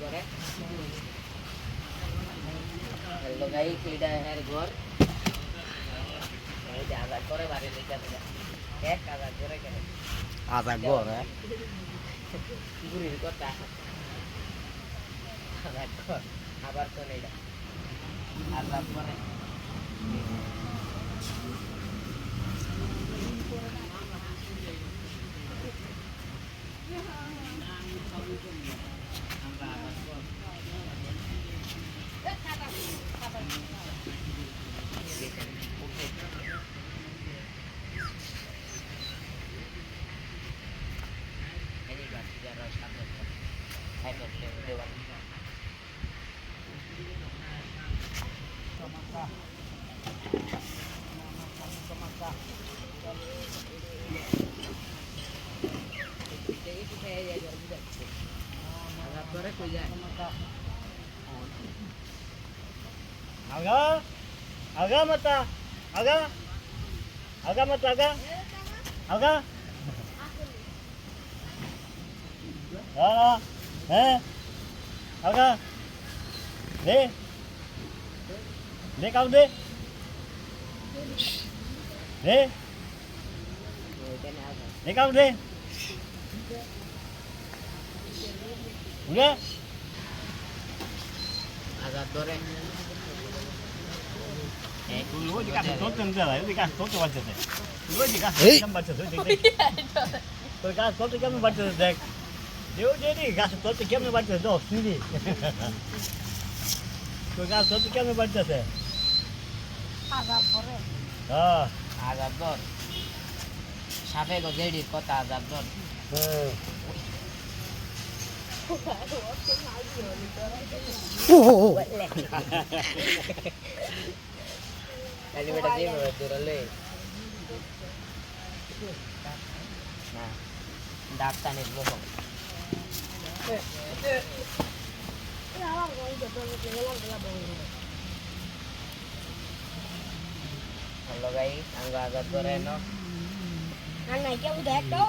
করে hello guys এইটা এর ঘর। আঘাত করে বাড়ি লিখা দিলা এক আঘাত করে কেন? আজাক ঘর হ্যাঁ? গুরির কথা। আঘাত কর আবার তো নেই আঘাত করে Aga, aga mata, aga, aga mata aga, aga. Ah, eh. हलका ले ले काम दे। ले ले काम दे। पूरा आज़ाद दोरे रोज का तो तुम जा रहे हो का तो तो बचते रोज का कम बचते हो देख देख। तो का तो कम बचते देख। তুই ওই দিকে আসতে কেমন বাচ্চা দেয় দেখ তোর গাছ তোর তো কেমন বাচ্চা দেখ দেও দে দি গাছ তোর তো কেমন বাচ্চা দাও শুনি তোর গাছ তোর তো কেমন বাচ্চা দেয় হ্যাঁ আঘাত ধর সাপে গো জেডির কথা আঘাত ধর হ্যাঁ હેલો ગાઈસ આંગા આગળ તો રહેનો ના ના કેવું થાય તો